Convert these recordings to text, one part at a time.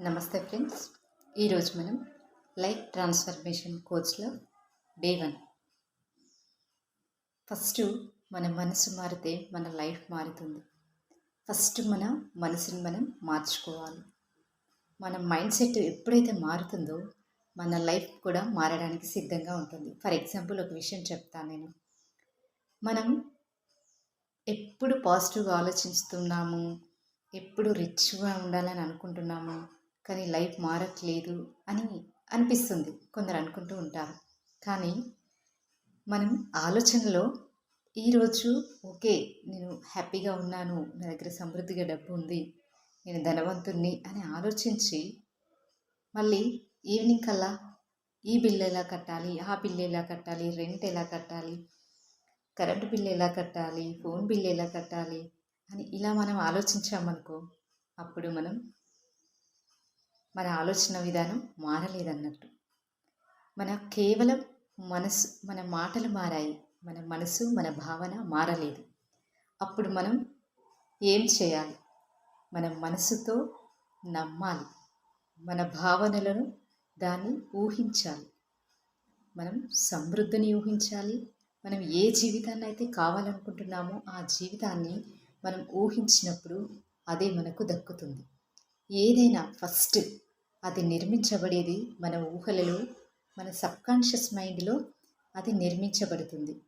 నమస్తే ఫ్రెండ్స్. ఈరోజు మనం లైఫ్ ట్రాన్స్ఫర్మేషన్ కోర్స్లో డే వన్. ఫస్ట్ మన మనసు మారితే మన లైఫ్ మారుతుంది. ఫస్ట్ మన మనసుని మనం మార్చుకోవాలి. మన మైండ్ సెట్ ఎప్పుడైతే మారుతుందో మన లైఫ్ కూడా మారడానికి సిద్ధంగా ఉంటుంది. ఫర్ ఎగ్జాంపుల్ ఒక విషయం చెప్తాను నేను. మనం ఎప్పుడు పాజిటివ్గా ఆలోచిస్తున్నాము ఎప్పుడు రిచ్గా ఉండాలని అనుకుంటున్నాము కానీ లైఫ్ మారట్లేదు అని అనిపిస్తుంది. కొందరు అనుకుంటూ ఉంటారు. కానీ మనం ఆలోచనలో ఈరోజు ఓకే నేను హ్యాపీగా ఉన్నాను నా దగ్గర సమృద్ధిగా డబ్బు ఉంది నేను ధనవంతుణ్ణి అని ఆలోచించి మళ్ళీ ఈవినింగ్ కల్లా ఈ బిల్లు ఎలా కట్టాలి ఆ బిల్లు ఎలా కట్టాలి రెంట్ ఎలా కట్టాలి కరెంటు బిల్లు ఎలా కట్టాలి ఫోన్ బిల్లు ఎలా కట్టాలి అని ఇలా మనం ఆలోచించామనుకో అప్పుడు మనం మన ఆలోచన విధానం మారలేదన్నట్టు. మన కేవలం మనసు మన మాటలు మారాయి. మన మనసు మన భావన మారలేదు. అప్పుడు మనం ఏం చేయాలి? మన మనసుతో నమ్మాలి. మన భావనలను దాన్ని ఊహించాలి. మనం సమృద్ధిని ఊహించాలి. మనం ఏ జీవితాన్ని అయితే కావాలనుకుంటున్నామో ఆ జీవితాన్ని మనం ఊహించినప్పుడు అదే మనకు దక్కుతుంది. ఏదైనా ఫస్ట్ అది నిర్మించబడేది మన ఊహలలో మన సబ్కాన్షియస్ మైండ్లో అది నిర్మించబడుతుంది.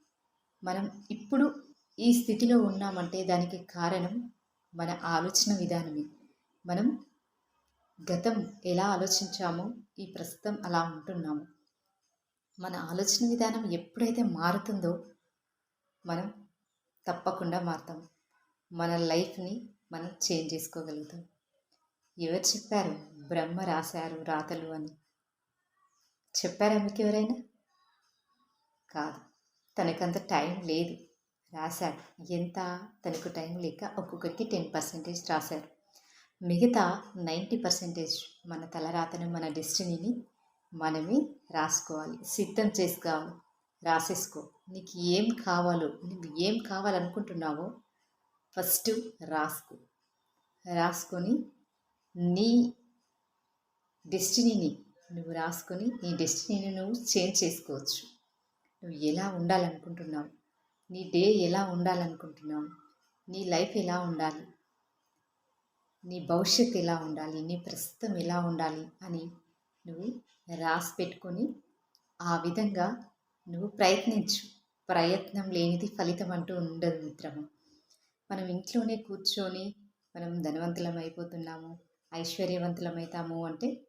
మనం ఇప్పుడు ఈ స్థితిలో ఉన్నామంటే దానికి కారణం మన ఆలోచన విధానమే. మనం గతం ఎలా ఆలోచించామో ఈ ప్రస్తుతం అలా ఉంటున్నాము. మన ఆలోచన విధానం ఎప్పుడైతే మారుతుందో మనం తప్పకుండా మారుతాం. మన లైఫ్ని మనం చేంజ్ చేసుకోగలుగుతాం. ఎవరు చెప్పారు? బ్రహ్మ రాశారు రాతలు అని. చెప్పారా మీకు ఎవరైనా? కాదు. తనకంత టైం లేదు. రాశారు ఎంత? తనకు టైం లేక ఒక్కొక్కరికి టెన్ పర్సెంటేజ్ రాశారు. మిగతా నైంటీ పర్సెంటేజ్ మన తలరాతను మన డెస్టినీని మనమే రాసుకోవాలి. సిద్ధం చేసుకోవాలి రాసేసుకో. నీకు ఏం కావాలో నువ్వు ఏం కావాలనుకుంటున్నావో ఫస్ట్ రాసుకో. రాసుకొని నీ డెస్టినీని నువ్వు రాసుకొని నీ డెస్టినీని నువ్వు చేంజ్ చేసుకోవచ్చు. నువ్వు ఎలా ఉండాలనుకుంటున్నావు? నీ డే ఎలా ఉండాలనుకుంటున్నావు? నీ లైఫ్ ఎలా ఉండాలి? నీ భవిష్యత్తు ఎలా ఉండాలి? నీ ప్రస్తుతం ఎలా ఉండాలి? అని నువ్వు రాసి పెట్టుకొని ఆ విధంగా నువ్వు ప్రయత్నించు. ప్రయత్నం లేనిది ఫలితం అంటూ ఉండదు మిత్రము. మనం ఇంట్లోనే కూర్చొని మనం ధనవంతులం అయిపోతున్నాము. ఐశ్వర్యవంతులమవుతాము అంటే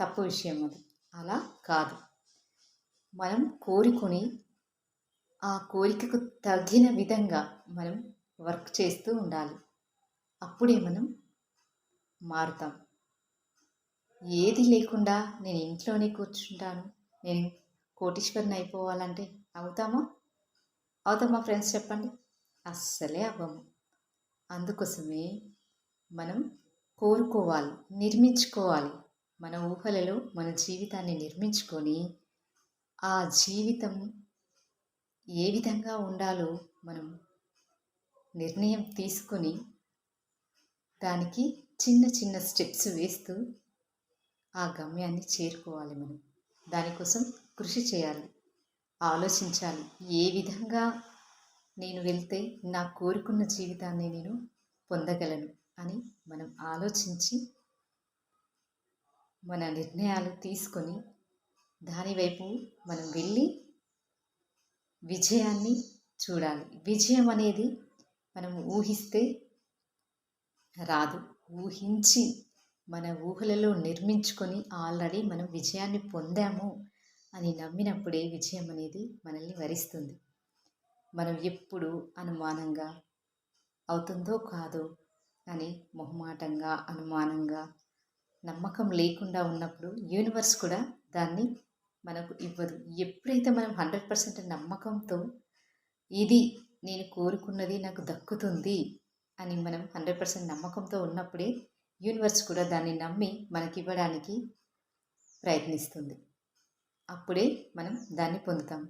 తప్పు విషయం అది. అలా కాదు. మనం కోరుకొని ఆ కోరికకు తగిన విధంగా మనం వర్క్ చేస్తూ ఉండాలి. అప్పుడే మనం మారుతాం. ఏది లేకుండా నేను ఇంట్లోనే కూర్చుంటాను. నేను కోటీశ్వరిని అయిపోవాలంటే అవుతామా? అవుతామా ఫ్రెండ్స్ చెప్పండి. అస్సలే అవ్వము. అందుకోసమే మనం కోరుకోవాలి నిర్మించుకోవాలి. మన ఊహలలో మన జీవితాన్ని నిర్మించుకొని ఆ జీవితం ఏ విధంగా ఉండాలో మనం నిర్ణయం తీసుకొని దానికి చిన్న చిన్న స్టెప్స్ వేస్తూ ఆ గమ్యాన్ని చేరుకోవాలి మనం. దానికోసం కృషి చేయాలి ఆలోచించాలి. ఏ విధంగా నేను వెళ్తే నా కోరుకున్న జీవితాన్ని నేను పొందగలను? అని మనం ఆలోచించి మన నిర్ణయాలు తీసుకొని దానివైపు మనం వెళ్ళి విజయాన్ని చూడాలి. విజయం అనేది మనం ఊహిస్తే రాదు. ఊహించి మన ఊహలలో నిర్మించుకొని ఆల్రెడీ మనం విజయాన్ని పొందాము అని నమ్మినప్పుడే విజయం అనేది మనల్ని వరిస్తుంది. మనం ఎప్పుడు అనుమానంగా అవుతుందో కాదో అని మొహమాటంగా అనుమానంగా నమ్మకం లేకుండా ఉన్నప్పుడు యూనివర్స్ కూడా దాన్ని మనకు ఇవ్వదు. ఎప్పుడైతే మనం హండ్రెడ్ పర్సెంట్ నమ్మకంతో ఇది నేను కోరుకున్నది నాకు దక్కుతుంది అని మనం హండ్రెడ్ పర్సెంట్ నమ్మకంతో ఉన్నప్పుడే యూనివర్స్ కూడా దాన్ని నమ్మి మనకి ఇవ్వడానికి ప్రయత్నిస్తుంది. అప్పుడే మనం దాన్ని పొందుతాం.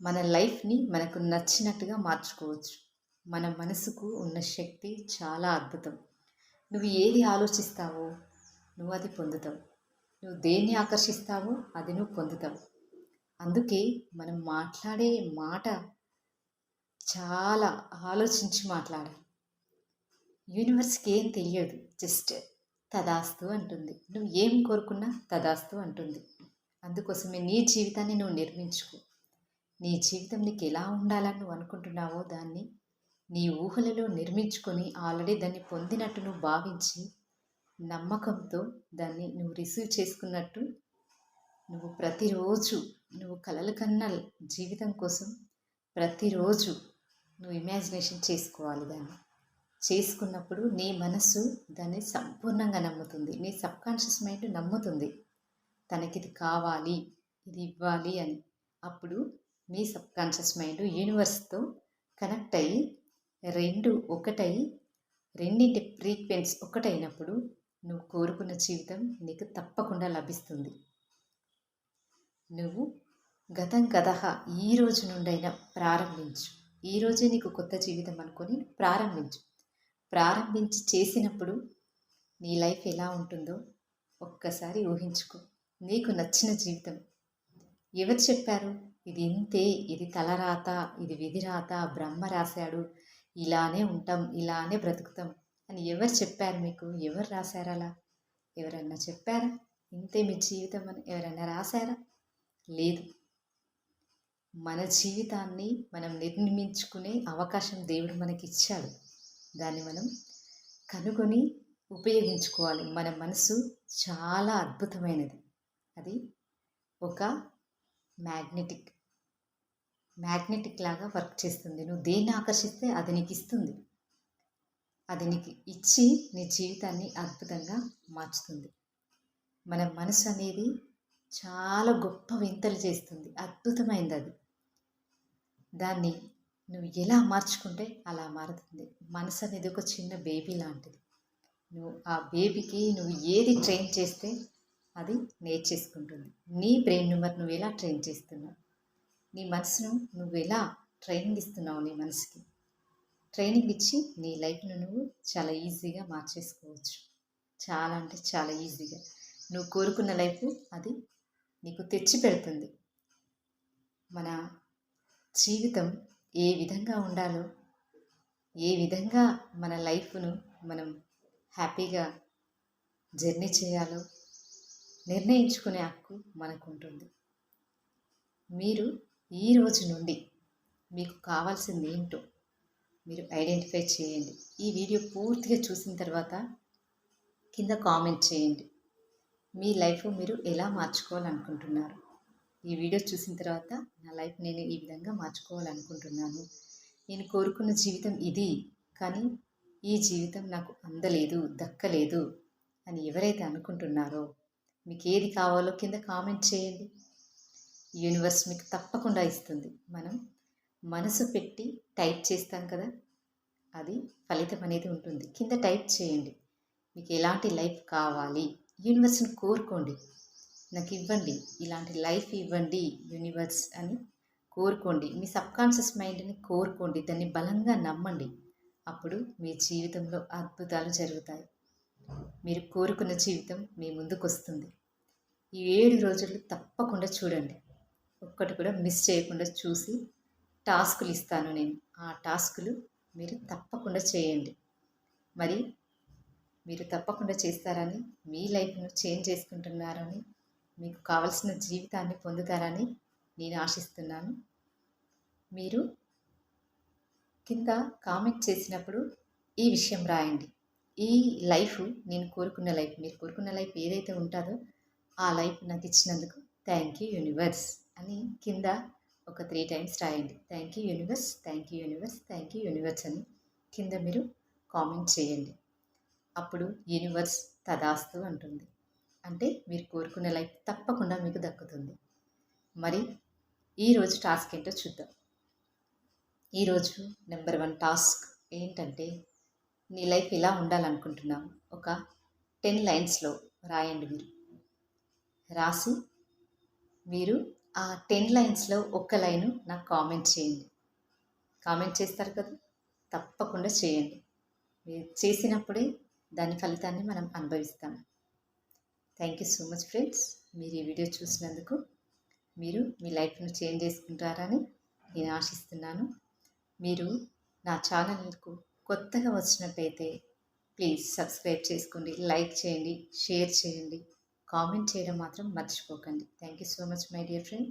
మన లైఫ్ని మనకు నచ్చినట్టుగా మార్చుకోవచ్చు. మన మనసుకు ఉన్న శక్తి చాలా అద్భుతం. నువ్వు ఏది ఆలోచిస్తావో నువ్వు అది పొందుతావు. నువ్వు దేన్ని ఆకర్షిస్తావో అది నువ్వు పొందుతావు. అందుకే మనం మాట్లాడే మాట చాలా ఆలోచించి మాట్లాడాలి. యూనివర్స్కి ఏం తెలియదు. జస్ట్ తదాస్తు అంటుంది. నువ్వు ఏం కోరుకున్నా తదాస్తు అంటుంది. అందుకోసమే నీ జీవితాన్ని నువ్వు నిర్మించుకో. నీ జీవితం నీకు ఎలా ఉండాలని నువ్వు అనుకుంటున్నావో దాన్ని నీ ఊహలలో నిర్మించుకొని ఆల్రెడీ దాన్ని పొందినట్టు నువ్వు భావించి నమ్మకంతో దాన్ని నువ్వు రిసీవ్ చేసుకున్నట్టు నువ్వు ప్రతిరోజు నువ్వు కలల కన్నా జీవితం కోసం ప్రతిరోజు నువ్వు ఇమాజినేషన్ చేసుకోవాలి దాన్ని. చేసుకున్నప్పుడు నీ మనస్సు దాన్ని సంపూర్ణంగా నమ్ముతుంది. నీ సబ్కాన్షియస్ మైండ్ నమ్ముతుంది. తనకి ఇది కావాలి ఇది ఇవ్వాలి అని. అప్పుడు మీ సబ్కాన్షియస్ మైండ్ యూనివర్స్తో కనెక్ట్ అయ్యి రెండు ఒకటై రెండింటి ఫ్రీక్వెన్స్ ఒకటైనప్పుడు నువ్వు కోరుకున్న జీవితం నీకు తప్పకుండా లభిస్తుంది. నువ్వు గతం గదహ ఈ రోజు నుండైనా ప్రారంభించు. ఈ రోజే నీకు కొత్త జీవితం అనుకొని ప్రారంభించు. ప్రారంభించి చేసినప్పుడు నీ లైఫ్ ఎలా ఉంటుందో ఒక్కసారి ఊహించుకో. నీకు నచ్చిన జీవితం. ఎవరు చెప్పారు? ఇది ఇంతే ఇది తలరాత ఇది విధిరాత బ్రహ్మ రాశాడు ఇలానే ఉంటాం ఇలానే బ్రతుకుతాం అని ఎవరు చెప్పారు మీకు? ఎవరు రాశారు అలా? ఎవరన్నా చెప్పారా? ఇంతే మీ జీవితం అని ఎవరైనా రాశారా? లేదు. మన జీవితాన్ని మనం నిర్మించుకునే అవకాశం దేవుడు మనకి ఇచ్చాడు దాన్ని మనం కనుగొని ఉపయోగించుకోవాలి. మన మనసు చాలా అద్భుతమైనది. అది ఒక మ్యాగ్నెటిక్ మ్యాగ్నెటిక్ లాగా వర్క్ చేస్తుంది. నువ్వు దేన్ని ఆకర్షిస్తే అది నీకు ఇస్తుంది. అది నీకు ఇచ్చి నీ జీవితాన్ని అద్భుతంగా మార్చుతుంది. మన మనసు అనేది చాలా గొప్ప వింతలు చేస్తుంది. అద్భుతమైంది అది. దాన్ని నువ్వు ఎలా మార్చుకుంటే అలా మారుతుంది. మనసు అనేది ఒక చిన్న బేబీ లాంటిది. నువ్వు ఆ బేబీకి నువ్వు ఏది ట్రైన్ చేస్తే అది నేర్చేసుకుంటుంది. నీ బ్రెయిన్ నెంబర్ నువ్వు ఎలా ట్రైన్ చేస్తున్నావు? నీ మనసును నువ్వు ఎలా ట్రైనింగ్ ఇస్తున్నావు నీ మనసుకి? ట్రైనింగ్ ఇచ్చి నీ లైఫ్ను నువ్వు చాలా ఈజీగా మార్చేసుకోవచ్చు. చాలా అంటే చాలా ఈజీగా నువ్వు కోరుకున్న లైఫ్ అది నీకు తెచ్చి పెడుతుంది. మన జీవితం ఏ విధంగా ఉండాలో ఏ విధంగా మన లైఫ్ను మనం హ్యాపీగా జర్నీ చేయాలో నిర్ణయించుకునే హక్కు మనకు ఉంటుంది. మీరు ఈ రోజు నుండి మీకు కావాల్సింది ఏంటో మీరు ఐడెంటిఫై చేయండి. ఈ వీడియో పూర్తిగా చూసిన తర్వాత కింద కామెంట్ చేయండి. మీ లైఫ్ మీరు ఎలా మార్చుకోవాలనుకుంటున్నారు? ఈ వీడియో చూసిన తర్వాత నా లైఫ్ నేను ఈ విధంగా మార్చుకోవాలనుకుంటున్నాను. నేను కోరుకున్న జీవితం ఇది కానీ ఈ జీవితం నాకు అందలేదు దక్కలేదు అని ఎవరైతే అనుకుంటున్నారో మీకు ఏది కావాలో కింద కామెంట్ చేయండి. యూనివర్స్ మీకు తప్పకుండా ఇస్తుంది. మనం మనసు పెట్టి టైప్ చేస్తాం కదా అది ఫలితం అనేది ఉంటుంది. కింద టైప్ చేయండి. మీకు ఎలాంటి లైఫ్ కావాలి? యూనివర్స్ని కోరుకోండి. నాకు ఇవ్వండి. ఇలాంటి లైఫ్ ఇవ్వండి యూనివర్స్ అని కోరుకోండి. మీ సబ్కాన్షియస్ మైండ్ని కోరుకోండి. దాన్ని బలంగా నమ్మండి. అప్పుడు మీ జీవితంలో అద్భుతాలు జరుగుతాయి. మీరు కోరుకున్న జీవితం మీ ముందుకు వస్తుంది ఈ ఏడు రోజులు తప్పకుండా చూడండి. ఒక్కటి కూడా మిస్ చేయకుండా చూసి టాస్కులు ఇస్తాను నేను. ఆ టాస్కులు మీరు తప్పకుండా చేయండి. మరి మీరు తప్పకుండా చేస్తారని మీ లైఫ్ను చేంజ్ చేసుకుంటున్నారని మీకు కావలసిన జీవితాన్ని పొందుతారని నేను ఆశిస్తున్నాను. మీరు కింద కామెంట్ చేసినప్పుడు ఈ విషయం రాయండి. ఈ లైఫ్ నేను కోరుకున్న లైఫ్ మీరు కోరుకున్న లైఫ్ ఏదైతే ఉంటుందో ఆ లైఫ్ నాకు ఇచ్చినందుకు థ్యాంక్ యూ యూనివర్స్. అని కింద ఒక త్రీ టైమ్స్ రాయండి. Thank you universe thank you universe thank you universe అని కింద మీరు కామెంట్ చేయండి. అప్పుడు యూనివర్స్ తదాస్తు అంటుంది. అంటే మీరు కోరుకున్న లైఫ్ తప్పకుండా మీకు దక్కుతుంది. మరి ఈరోజు టాస్క్ ఏంటో చూద్దాం. ఈరోజు నెంబర్ వన్ టాస్క్ ఏంటంటే నీ లైఫ్ ఇలా ఉండాలనుకుంటున్నావు. ఒక టెన్ లైన్స్లో రాయండి మీరు. రాసి మీరు ఆ టెన్ లైన్స్లో ఒక్క లైను నాకు కామెంట్ చేయండి. కామెంట్ చేస్తారు కదా తప్పకుండా చేయండి. మీరు చేసినప్పుడే దాని ఫలితాన్ని మనం అనుభవిస్తాం. Thank you so much friends. మీరు ఈ వీడియో చూసినందుకు మీరు మీ లైఫ్ను చేంజ్ చేసుకుంటారని నేను ఆశిస్తున్నాను. మీరు నా ఛానల్కు కొత్తగా వచ్చినట్టయితే ప్లీజ్ సబ్స్క్రైబ్ చేసుకోండి లైక్ చేయండి షేర్ చేయండి. కామెంట్ చేయడం మాత్రం మర్చిపోకండి. Thank you so much my dear friends